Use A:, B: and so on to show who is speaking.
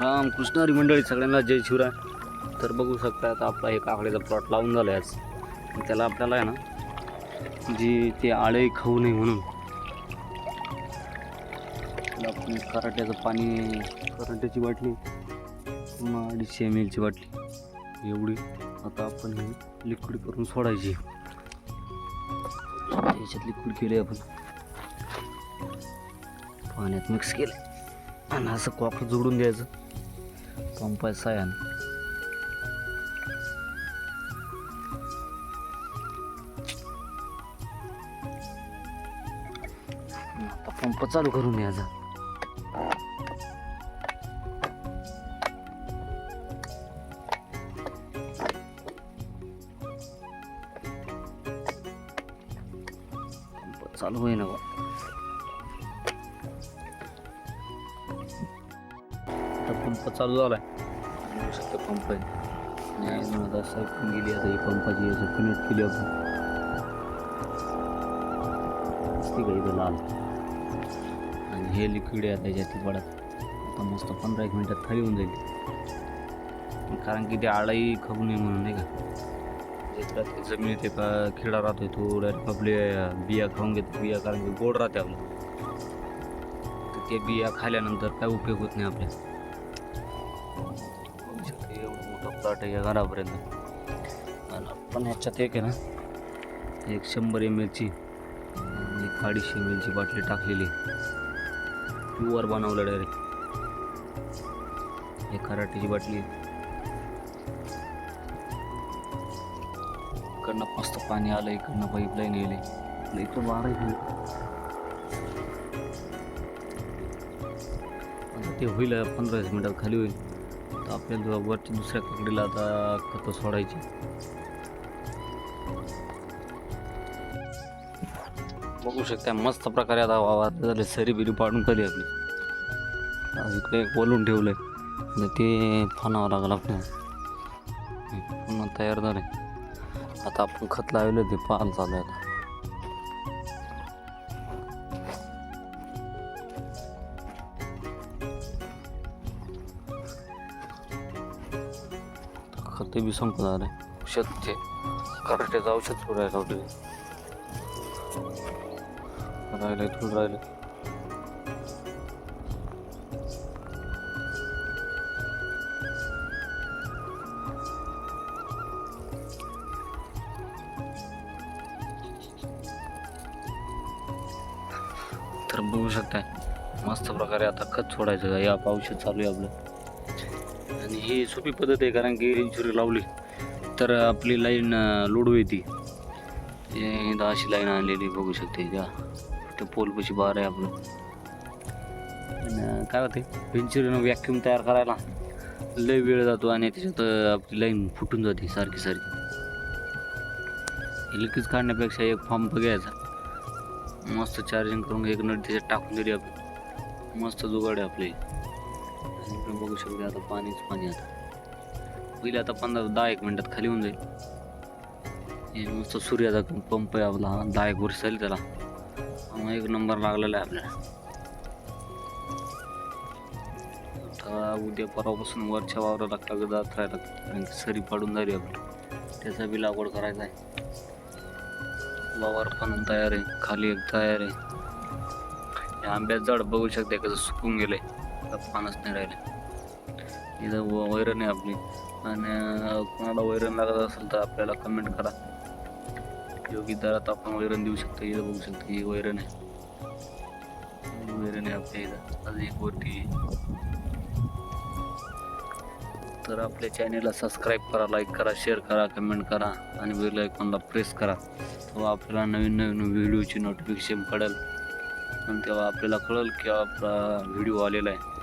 A: राम हरी मंडळी सगळ्यांना जय शिवराय. तर बघू शकता आता आपला हे काकड्याचा प्लॉट लावून झाला आहे आज त्याला आपल्याला आहे ना जी ते आळे खाऊ नये म्हणून. आपण कराट्याचं पाणी कराट्याची बाटली पुन्हा अडीचशे एम एलची बाटली एवढी आता आपण हे लिक्विड करून सोडायची. याच्यात लिक्विड केले आपण. पाण्यात मिक्स केलं आणि असं कॉकर जोडून द्यायचं. पंपाच्या साह्यानं पंप चालू करून द्यायचा चालू होईना बा. पंप चालू बघू शकता पंप आहे. आणि अजून आता साईड गेली आता ही पंपाची याच्यात कनेक्ट केली आपण. इथं लाल. आणि हे लिक्विड आहे आता याच्यात पडत आता मस्त पंधरा एक मिनटात खाली होऊन जाईल. कारण की ते आळाई खाऊ नये म्हणून नाही का? जमिनीत एका किडा राहतोय तो डायरेक्ट आपले बिया खाऊन घेतो बिया कारण की गोड राहते आपलं. तर ते बिया खाल्यानंतर काय उपयोग होत नाही आपल्या एवढा मोठा प्लॉट आहे या घरापर्यंत आणि आपण ह्याच्यात एक आहे ना एक शंभर एम एलची एक अडीचशे एम एलची बाटली टाकलेली. प्युअर बनवलं डायरेक्ट एक कराटीची बाटली. इकडनं मस्त पाणी आलं इकडनं पाईपलाईन गेले. इकडं वारं गेलं ते होईल पंधरा वीस मिनटात खाली होईल. आपल्याला वरच्या दुसऱ्या काकडीला आता खतं सोडायची. बघू शकता मस्त प्रकारे आता वावर झाले सरी बिरी पाडून खाली आपली. इकडे एक बोलून ठेवलंय. आणि ते फानावं लागलं आपल्याला. पुन्हा तयार झाले आता आपण खत लावलं ते पाल चालू आहे आता. खते बी संपणार आहे. औषधचे ते औषध सुरू आहे राहिले राहिले थोडं राहिले. तर बघू शकताय मस्त प्रकारे आता खत सोडायचं या औषध चालू आहे आपलं. आणि ही सोपी पद्धत आहे कारण की इन्शुरी लावली तर आपली लाईन लोडू येते इथं अशी लाईन आणलेली बघू शकते का ते पोलपाशी बार आहे आपलं. आणि काय होते इन्शुरीनं व्हॅक्यूम तयार करायला लय वेळ जातो आणि त्याच्यात आपली लाईन फुटून जाते सारखी सारखी. इलेक्ट्रिक काढण्यापेक्षा एक पंप घ्यायचा. मस्त चार्जिंग करून एक नट त्याच्यात टाकून दिली आपण मस्त जुगाड आहे आपली. आणि इकडे बघू शकते आता पाणीच पाणी आता. पहिले आता पंधरा दहा एक मिनटात खाली होऊन जाईल. हे मस्त सूर्याचा पंप आहे आपला. दहा एक वर्ष झाली त्याला. मग एक नंबर लागलेला आहे आपल्याला. आता उद्या परवापासून वरच्या वावराला जात राहायला कारण की सरी पाडून जाईल आपली. त्याचा बी लागवड करायचा आहे. वावर पण तयार आहे. खाली एक तयार आहे. हे आंब्याचं झाड बघू शकते कसं सुकून गेलंय. आता पानच नाही राहिले. इथं वैरण आहे आपली. आणि कोणाला वैरण लागत असेल तर आपल्याला कमेंट करा. योग्य दरात आपण वैरण देऊ शकतो. इथं बघू शकतो ही वैरण आहे. वैरण आहे आपल्या इथं. अजून एक वरती तर आपल्या चॅनेलला सबस्क्राईब करा लाईक करा शेअर करा कमेंट करा आणि बेल आयकॉनला प्रेस करा. तेव्हा आपल्याला नवीन नवीन व्हिडिओची नोटिफिकेशन पडेल आणि तेव्हा आपल्याला कळेल की आपला व्हिडिओ आलेला आहे.